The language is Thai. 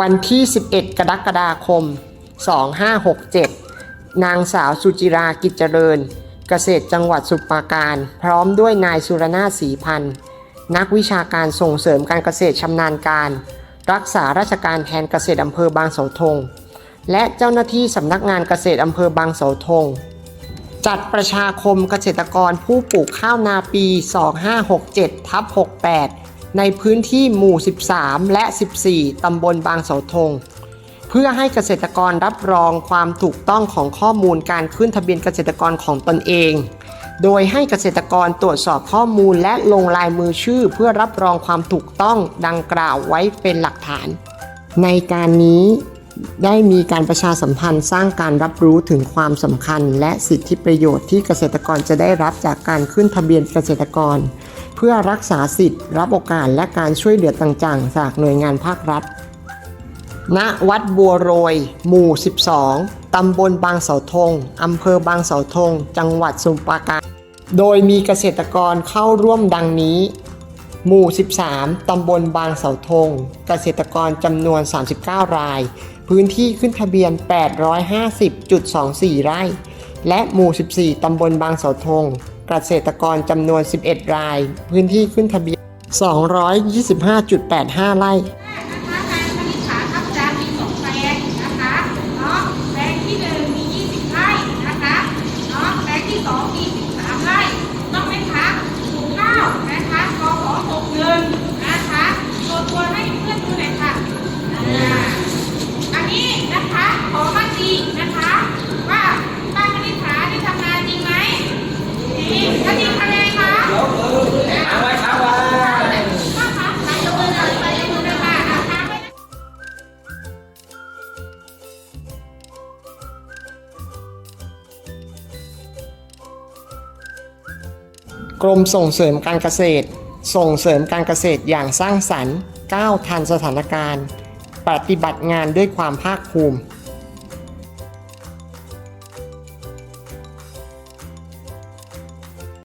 วันที่ 11 กรกฎาคม 2567 นางสาวสุจิรากิจเจริญ เกษตรจังหวัดสุพรปราการ พร้อมด้วยนายสุรนาศรีพันธ์ นักวิชาการส่งเสริมการเกษตรชำนาญการ รักษาราชการแทนเกษตรอำเภอบางเสาธง และเจ้าหน้าที่สำนักงานเกษตรอำเภอบางเสาธง จัดประชาคมเกษตรกรผู้ปลูกข้าวนาปี 2567ทับ68 ในพื้นที่หมู่ 13 และ 14 ตำบลบางเสาธง เพื่อให้เกษตรกรรับรองความถูกต้องของข้อมูลการขึ้นทะเบียนเกษตรกรของตนเอง โดยให้เกษตรกรตรวจสอบข้อมูลและลงลายมือชื่อ เพื่อรับรองความถูกต้องดังกล่าวไว้เป็นหลักฐาน ในการนี้ ได้มีการประชาสัมพันธ์สร้างการรับรู้ถึงความสำคัญ และสิทธิประโยชน์ที่เกษตรกรจะได้รับจากการขึ้นทะเบียนเกษตรกร เพื่อรักษาสิทธิ์ รับโอกาสและการช่วยเหลือต่างๆ จากหน่วยงานภาครัฐ ณ วัดบัวโรย หมู่ 12 ตำบลบางเสาธงอำเภอบางเสาธง จังหวัดสมุพรปราการ โดยมีเกษตรกรเข้าร่วมดังนี้หมู่ 13 ตำบลบางเสาธง เกษตรกรจำนวน 39 ราย พื้นที่ขึ้นทะเบียน 850.24 ไร่ และหมู่ 14 ตำบลบางเสาธงเกษตรกรจำนวน 11 ราย พื้นที่ขึ้นทะเบียน 225.85 ไร่นะคะการคณิตศาสตร์ทับจานมีสองแปลงนะคะเนาะแปลงที่หนึ่งมี กรมส่งเสริมการเกษตร ส่งเสริมการเกษตรอย่างสร้างสรรค์ก้าวทันสถานการณ์ ปฏิบัติงานด้วยความภาคภูมิ